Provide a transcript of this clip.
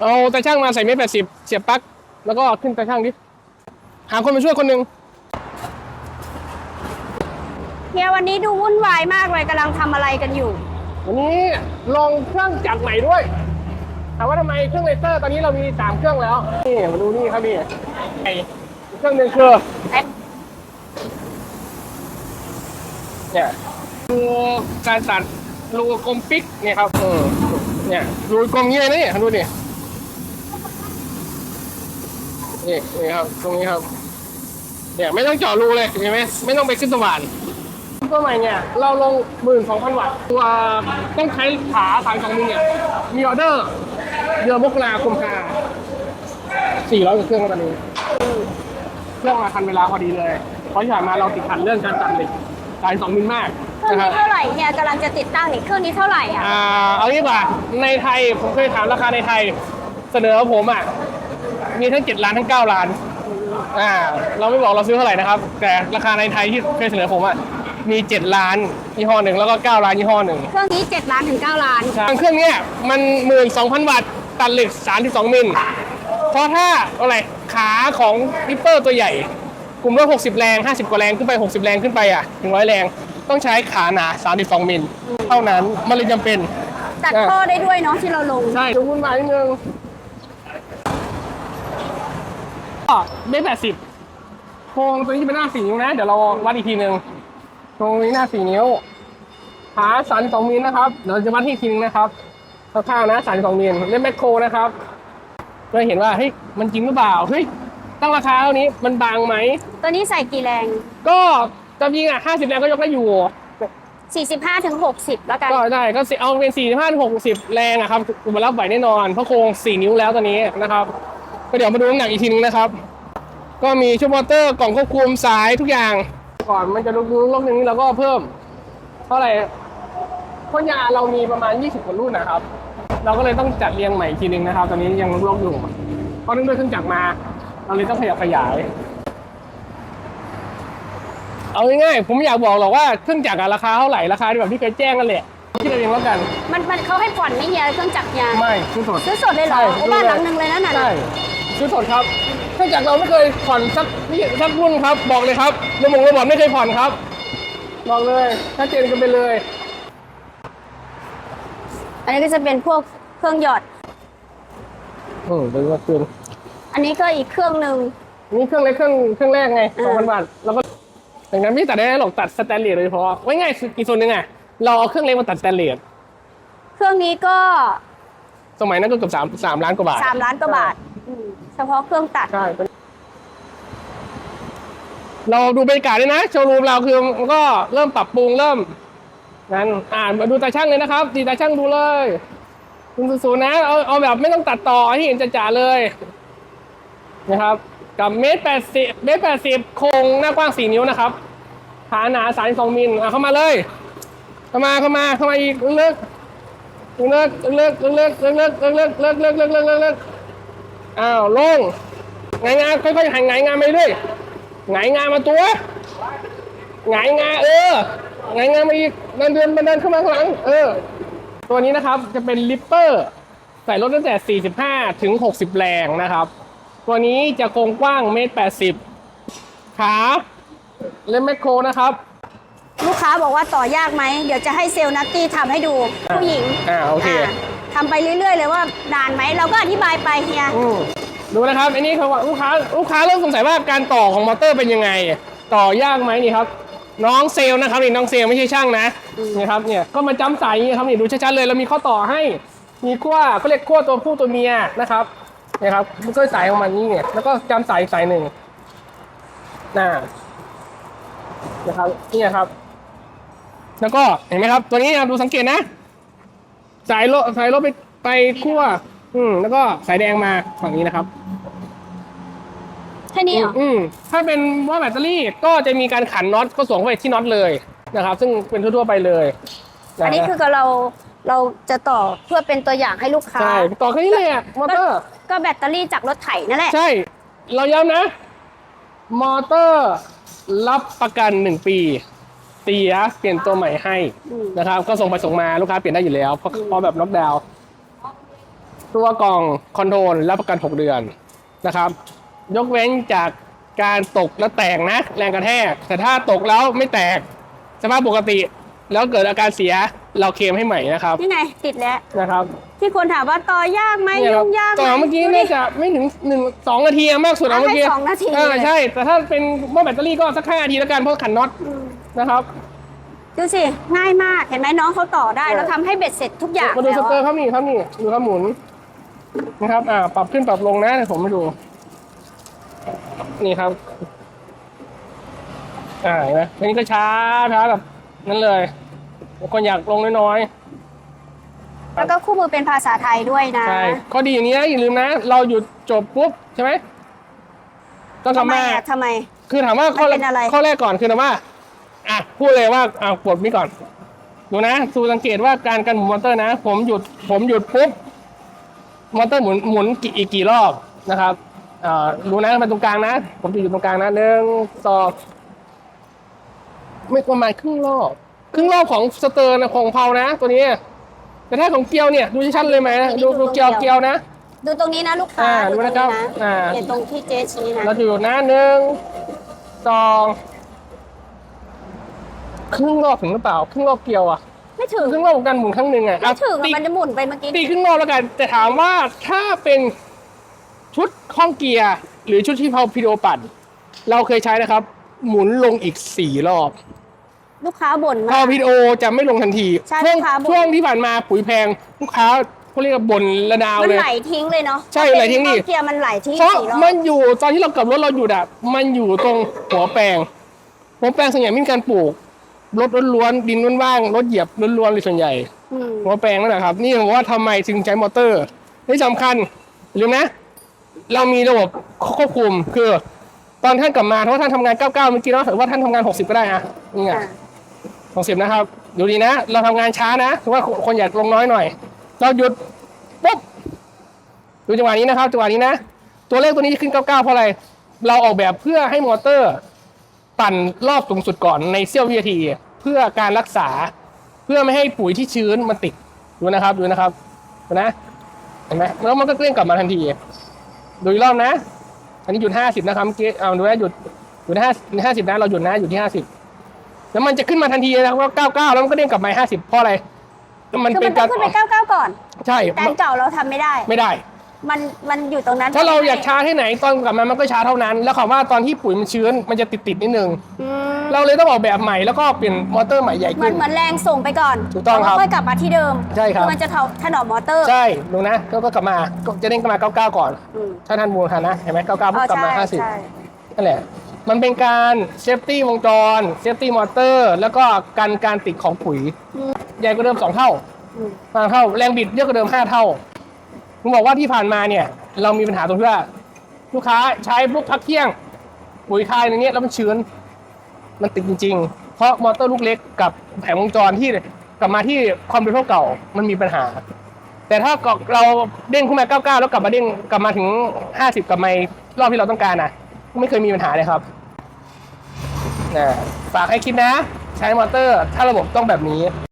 เอาตาช่างมาใส่เมตรแปดสิบเสียบปลั๊กแล้วก็ขึ้นตาช่างดิหาคนมาช่วยคนหนึ่งเฮียวันนี้ดูวุ่นวายมากเลยกำลังทำอะไรกันอยู่ วันนี้ลองเครื่องจักรใหม่ด้วยถามว่าทำไมเครื่องเลเซอร์ตอนนี้เรามีสามเครื่องแล้วนี่มาดูนี่ครับนี่ไอ้เครื่องหนึ่งคือเนี่ยดูการตัดรูกลมปิกเนี่ยครับเออเนี่ยรูกลมเงี้ยนะนี่ดูดิ นี่นี่ครับ ตรงนี้ครับเนี่ยไม่ต้องเจาะรูเลยเห็นไหมไม่ต้องไปขึ้นสว่านตัวใหม่เนี่ยเราลงหมื่นสองพันวัตต์ตัวต้องใช้ขาสายสองมือเนี่ยมีออเดอร์เดือนมกราคมพาสี่ร้อยกว่าเครื่องแล้วตอนนี้เครื่องมาทันเวลาพอดีเลย เพราะที่ผ่านมาเราติดขัดเรื่องการตัดเหล็กสายสองมิลมากเครื่องนะครับนี้เท่าไหร่เฮียกำลังจะติดตั้งนี่เครื่องนี้เท่าไหร่อะอ่าเอางี้ดีกว่าในไทยผมเคยถามราคาในไทยเสนอผมอะ มีทั้งเจ็ดล้านทั้งเก้าล้าน อ่า เราไม่บอกเราซื้อเท่าไหร่นะครับ แต่ราคาในไทยที่เคยเสนอผมอะมีเจ็ดล้านยี่ห้อหนึ่งแล้วก็เก้าล้านยี่ห้อหนึ่งเครื่องนี้ 7 ล้านถึง 9 ล้านทางเครื่องเนี้ยมันหมื่นสองพันวัตต์ ตัดเหล็กสามสิบสองมิล เพราะถ้าอะไรขาของริปเปอร์ตัวใหญ่ กลุ่มรถหกสิบแรงห้าสิบกว่าแรงขึ้นไปหกสิบแรงขึ้นไปอะถึงร้อยแรง ต้องใช้ขาหนาสามสิบสองมิล เท่านั้น มันเลยจำเป็นตัดข้อได้ด้วยเนาะที่เราลงใช่ดูวุ่นวายนิดนึง ก็เมตรแปดสิบโครงตัวนี้จะเป็นหน้าสี่นิ้วนะ เดี๋ยวเราวัดอีกทีหนึ่งโครงนี้หน้าสี่นิ้ว ขาสามสองมิลนะครับ เดี๋ยวจะวัดที่อีกทีหนึงนะครับคร่าวๆนะสามสองมิลเล่นแมคโครนะครับเพื่อเห็นว่าเฮ้ยมันจริงหรือเปล่าเฮ้ยตั้งราคาเท่านี้มันบางไหม ตัวนี้ใส่กี่แรง ก็จำจริงอะห้าสิบแรงก็ยกได้อยู่45ถึง60 แล้วกัน ก็ได้ก็สิเอาเป็น4ี่ห้าหกสิบแรงอะครับมารับไหวแน่นอน เพราะโครง 4 นิ้วแล้วตอนนี้นะครับ ก็เดี๋ยวมาดูน้ำหนักอีกทีนึงนะครับ ก็มีชุดมอเตอร์กล่องควบคุมสายทุกอย่าง ก่อนมันจะลดลดหนึ่งเราก็เพิ่ม เท่าไหร่เพราะยาเรามีประมาณ 20กว่ารุ่นนะครับ เราก็เลยต้องจัดเรียงใหม่อีกทีนึงนะครับ ตอนนี้ยังลดอยู่เพราะเนื่องด้วยเครื่องจักรมา เราเลยต้องขยับขยาย เอาง่ายๆผมอยากบอกหรอกว่าเครื่องจักรราคาเท่าไหร่ราคาแบบที่เคยแจ้งกันแหละ คิดเอาเองแล้วกัน มันมันเขาให้ผ่อนไหม่เฮียเครื่องจักรยานไม่ซื้อสดซื้อสดเลยเหรอใช่โอ้บ้านหลังหนึ่งเลยนะน่ะใช่ซื้อสดครับเครื่องจักรเราไม่เคยผ่อนสักนี่สักรุ่นครับ บอกเลยครับระบบระบบไม่เคยผ่อนครับ บอกเลยชัดเจนกันไปเลย อันนี้ก็จะเป็นพวกเครื่องหยอด อืมเป็นว่าคืนอันนี้ก็อีกเครื่องหนึ่งนี่เครื่องเล็กเครื่องเครื่องแรกไงอ่าสองพันบาทแล้วก็อย่างนั้นไม่ตัดได้หรอกตัดสแตนเลสโดยเฉพาะไว้ง่ายคืออีกส่วนหนึ่งอะ เราเอาเครื่องเล็กมาตัดสแตนเลสเครื่องนี้ก็สมัยนั้นก็เกือบสามสามล้านกว่าบาท3ล้านกว่าบาทอืมเฉพาะเครื่องตัด ใช่เป็นเราดูบรรยากาศด้วยนะ โชว์รูมเราคือมันก็เริ่มปรับปรุงเริ่ม นั้นอ่านมาดูตาช่างเลยนะครับดีตาช่างดูเลยคุณสูนย์นะเอาเอาแบบไม่ต้องตัดต่อที่เห็นจ่าๆเลยนะครับ กับเมตรแปดสิบเมตรแปดสิบโครงหน้ากว้างสี่นิ้วนะครับขาหนาสามสองมิลอะเข้ามาเลย เข้ามาเข้ามาเข้ามาอีกเลิกเลิกเลิกเลิกเลิกเลิกเลิกเลิกเลิกเลิกเลิกเลิกอ้าวลงไงายงานค่อยๆหันไงงาไปเรื่อยไงงามาตัวไงงาเออไงงามาอีกเดินเดินเดินเข้ามาข้างหลัง เออ ตัวนี้นะครับจะเป็นลิปเปอร์ใส่รถตั้งแต่ 45 ถึง 60 แรงนะครับ ตัวนี้จะโครงกว้างเมตร 80 ขาเล่นแมคโครนะครับ ลูกค้าบอกว่าต่อยากไหม เดี๋ยวจะให้เซลล์นัตตี้ทำให้ดูผู้หญิงอ่าโอเคาทำไปเรื่อยๆเลยว่านานไหมเราก็อธิบายไปเฮีย อืมดูนะครับอันนี้เขาว่าลูกค้าลูกค้าเริ่มสงสัยว่าการต่อของมอเตอร์เป็นยังไง ต่อยากไหมนี่ครับ น้องเซลล์นะครับนี่น้องเซลล์ไม่ใช่ช่างนะนี่ครับเนี่ยก็มาจำสายอย่างนี้ครับนี่ดูชัดๆเลยเรามีข้อต่อให้มีขั้วก็เรียกขั้วตัวผู้ตัวเมียนะครับเนี่ยครับมันก็สายของมันนี่เนี่ยแล้วก็จำสายอีกสายหนึ่งน่านะครับนี่ครับ แล้วก็เห็นไหมครับ ตัวนี้นะครับดูสังเกตนะ สายโลสายโลไปไปขั้วอืมแล้วก็สายแดงมาฝั่งนี้นะครับแค่นี้เหรออืมถ้าเป็นว่าแบตเตอรี่ก็จะมีการขันน็อตก็สวมเข้าไปที่น็อตเลยนะครับ ซึ่งเป็นทั่วๆไปเลยะอันนี้คือกับเราเราจะต่อเพื่อเป็นตัวอย่างให้ลูกค้าใช่ต่อแค่นี้เลยอะมอเตอร์ก็แบตเตอรี่จากรถไถนั่นแหละ ใช่ เราย้ำนะ มอเตอร์รับประกันหนึ่งปี เสียเปลี่ยนตัวใหม่ให้อืมนะครับ ก็ส่งไปส่งมาลูกค้าเปลี่ยนได้อยู่แล้วเพราะเพราะแบบน็อกดาวน์ตัวกล่องคอนโทรลรับประกัน 6 เดือนนะครับ ยกเว้นจากการตกแล้วแตกนะ แรงกระแทก แต่ถ้าตกแล้วไม่แตก สภาพปกติ แล้วเกิดอาการเสียเราเคลมให้ใหม่นะครับนี่ไงติดแล้วนะครับ ที่คนถามว่าต่อยากไหมเนี่ยครัยุ่บงยากไหมต่อเมื่อกี้ดูดิน่าจะไม่ถึงหนึ่งสองนาทีอะมากสุดอะให้เมื่อกี้สองนาทีเออใช่แต่ถ้าเป็นหม้อแบตเตอรี่ก็สักห้านาทีแล้วกันเพราะขันน็อตอืม นะครับ ดูสิ ง่ายมากเห็นไหมน้องเขาต่อได้ใช่ แล้วทำให้เบ็ดเสร็จทุกอย่างมาดูแล้สวเตอร์อะครับนี่ครับนี่ดูครับหมุนนะครับ อ่า ปรับขึ้นปรับลงนะเดี๋ยวผมไปดู นี่ครับ อ่าเห็นไหมอันนี้ก็ช้าช้าแบบนั้นเลยบางคนอยากลงน้อยแล้วก็คู่มือเป็นภาษาไทยด้วยนะๆใช่ข้อดีอย่างนี้นะอย่าลืมนะ เราหยุดจบปุ๊บใช่ไหมต้องกลัทำบไมมาอะทำไม คือถามว่าข้อมันเป็นอะไร ข้อแรกก่อนคือถามว่า อะพูดเลยว่าอะกดนี้ก่อน ดูนะสูสังเกตว่าการการหมุนมอเตอร์นะ ผมหยุดผมหยุดปุ๊บมอเตอร์หมุนหมุนกี่อีกกี่รอบนะครับอ่าดูนะมาตรงกลางนะ ผมจะอยู่ตรงกลางนะหนึ่งสองไม่ประมาณครึ่งรอบ ครึ่งรอบของสเตอร์นะของเพานะ ตัวนี้ แต่ถ้าของเกียวเนี่ย ดูชัดเลยไหมดูดูเกียวเกียวนะ ดูตรงนี้นะลูกค้าอ่าดูตรงดูนะครับนี้นะอ่าเห็นตรงที่เจ๊ชี้นะเราจะอยู่นะหนึ่งสอง ครึ่งรอบถึงหรือเปล่าครึ่งรอบเกียวอะไม่ถึงครึ่งรอบของการหมุนครั้งหนึ่งอะไม่ถึงตีอะมันจะหมุนไปเมื่อกี้ตีครึ่งรอบแล้วกัน แต่ถามว่าถ้าเป็นชุดข้องเกียร์หรือชุดที่เพาพีโดปั่น เราเคยใช้นะครับ หมุนลงอีกสี่รอบ ลูกค้าบ่นพมาอกพีโดจะไม่ลงทันทีใช่ช่วงลูกค้าบ่น ช่วงที่ผ่านมาปุ๋ยแพงลูกค้าเขาเรียกว่าบ่นระดาวมันเลย ไหลทิ้งเลยเนาะใช่ถ้าเป็นไหลทิ้งดิข้อเกียร์มันไหลทิ้งเพราะสี่รอบมันอยู่ตอนที่เรากลับรถเราหยุดอะมันอยู่ตรงหัวแปลงหัวแปลงส่วนใหญ่ไม่มีการปลูก รถล้วนๆดินว่างๆรถเหยียบล้วนๆเลยส่วนใหญ่อืมหัวแปลงนั่นแหละครับ นี่ผมว่าทำไมถึงใช้มอเตอร์ที่สำคัญลืมนะ เรามีระบบควบคุมคือ ตอนท่านกลับมาเพราะท่านทำงาน 99 เมื่อกี้เนาะหรือว่าท่านทำงาน 60 ก็ได้อะนี่ไงอะ60 นะครับดูดีนะ เราทำงานช้านะถือว่าคนอยากลงน้อยหน่อย เราหยุดปุ๊บดูจังหวะนี้นะครับจังหวะนี้นะ ตัวเลขตัวนี้จะขึ้น 99 เพราะอะไร เราออกแบบเพื่อให้มอเตอร์ ปั่นรอบสูงสุดก่อนในเสี้ยววินาที เพื่อการรักษาเพื่อไม่ให้ปุ๋ยที่ชื้นมันติดดูนะครับดูนะครับดูนะเห็นไหมแล้วมันก็เกลี้ยงกลับมาทันทีดูอีกรอบนะ อันนี้หยุดห้าสิบนะครับเมื่อกี้เอาดูนะหยุดหยุดห้าห้าสิบนะเราหยุดนะหยุดที่ห้าสิบแล้วมันจะขึ้นมาทันทีนะครับว่าเก้าเก้าแล้วมันก็เด้งกลับมาห้าสิบเพราะอะไรมันคือเป็มันนต้กาอรงขึ้นไปเก้าเก้าก่อน ใช่แต่อันเก่าเราทำไม่ได้ ไม่ได้ มันมันอยู่ตรงนั้นถ้าเราอยากช้าที่ไหนตอนกลับมามันก็ช้าเท่านั้น แล้วคำว่าตอนที่ปุ๋ยมันชื้นมันจะติดติดๆนิดนึง อืมเราเลยต้องออกแบบใหม่แล้วก็เปลี่ยนมอเตอร์ใหม่ใหญ่เหมืขึ้อน นเหมือนแรงส่งไปก่อนถูกต้องครับแล้วค่อยกลับมาที่เดิมใช่ครับ อมันจะถนอมมอเตอร์ใช่ดูนะก็ก็กลับมาก็จะเด้งกลับมาเก้าเก้าก่อน อืมถ้าท่านมูลทันนะเห็นไหมเก้าเก้าอ๋อกลับมาใช่ห้าสิบใช่นั่นแหละ มันเป็นการเซฟตี้วงจร เซฟตี้มอเตอร์ แล้วก็การการติดของปุ๋ยอืมใหญ่กว่าเดิมสองเท่าอืมสองเท่า แรงบิดเยอะกว่าเดิมห้าเท่า ผมบอกว่าที่ผ่านมาเนี่ย เรามีปัญหาตรงที่ว่าลูกค้าใช้ปุ๊บพักเที่ยงปุ๋ยคายในนี้แล้วมันชื้น มันติดจริง ๆ เพราะมอเตอร์ลูกเล็กกับแผงวงจรที่กลับมาที่ความเร็วเท่าเก่ามันมีปัญหา แต่ถ้าเราเด้งขึ้นมา 99 แล้วกลับมาเด้งกลับมาถึง 50 กลับมารอบที่เราต้องการนะไม่เคยมีปัญหาเลยครับนะฝากให้คิดนะ ใช้มอเตอร์ ถ้าระบบต้องแบบนี้